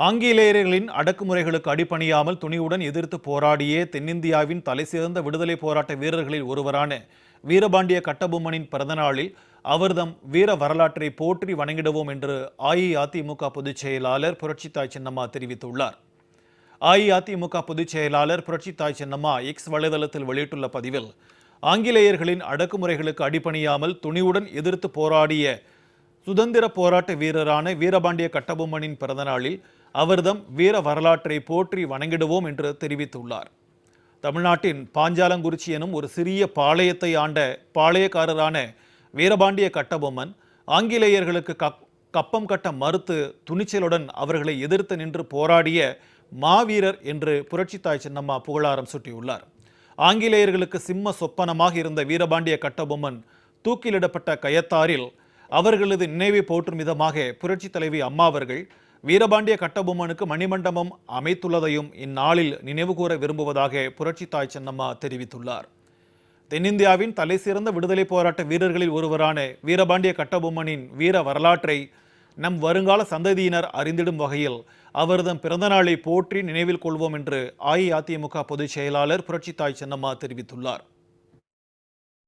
ஆங்கிலேயர்களின் அடக்குமுறைகளுக்கு அடிபணியாமல் துணிவுடன் எதிர்த்து போராடிய தென்னிந்தியாவின் தலைசிறந்த விடுதலை போராட்ட வீரர்களில் ஒருவரான வீரபாண்டிய கட்டபொம்மனின் பிறந்தநாளில் அவர்தம் வீர வரலாற்றை போற்றி வணங்கிடுவோம் என்று அஇஅதிமுக பொதுச் செயலாளர் புரட்சித்தாய் சின்னம்மா தெரிவித்துள்ளார். அஇஅதிமுக பொதுச் செயலாளர் புரட்சித்தாய் சின்னம்மா எக்ஸ் வலைதளத்தில் வெளியிட்டுள்ள பதிவில் ஆங்கிலேயர்களின் அடக்குமுறைகளுக்கு அடிபணியாமல் துணிவுடன் எதிர்த்து போராடிய சுதந்திர போராட்ட வீரரான வீரபாண்டிய கட்டபொம்மனின் பிறந்தநாளில் அவர்தம் வீர வரலாற்றை போற்றி வணங்கிடுவோம் என்று தெரிவித்துள்ளார். தமிழ்நாட்டின் பாஞ்சாலங்குறிச்சி எனும் ஒரு சிறிய பாளையத்தை ஆண்ட பாளையக்காரரான வீரபாண்டிய கட்டபொம்மன் ஆங்கிலேயர்களுக்கு கப் கப்பம் கட்ட மறுத்து துணிச்சலுடன் அவர்களை எதிர்த்து நின்று போராடிய மாவீரர் என்று புரட்சித்தாய் சின்னம்மா புகழாரம் சூட்டியுள்ளார். ஆங்கிலேயர்களுக்கு சிம்ம சொப்பனமாக இருந்த வீரபாண்டிய கட்டபொம்மன் தூக்கிலிடப்பட்ட கயத்தாரில் அவர்களது நினைவை போற்றும் விதமாக புரட்சித் தலைவி அம்மா அவர்கள் வீரபாண்டிய கட்டபொம்மனுக்கு மணிமண்டபம் அமைத்துள்ளதையும் இந்நாளில் நினைவுகூர விரும்புவதாக புரட்சித்தாய் சென்னம்மா தெரிவித்துள்ளார். தென்னிந்தியாவின் தலைசிறந்த விடுதலை போராட்ட வீரர்களில் ஒருவரான வீரபாண்டிய கட்டபொம்மனின் வீர வரலாற்றை நம் வருங்கால சந்ததியினர் அறிந்திடும் வகையில் அவரது பிறந்தநாளை போற்றி நினைவில் கொள்வோம் என்று அஇஅதிமுக பொதுச் செயலாளர் புரட்சித்தாய் சென்னம்மா தெரிவித்துள்ளார்.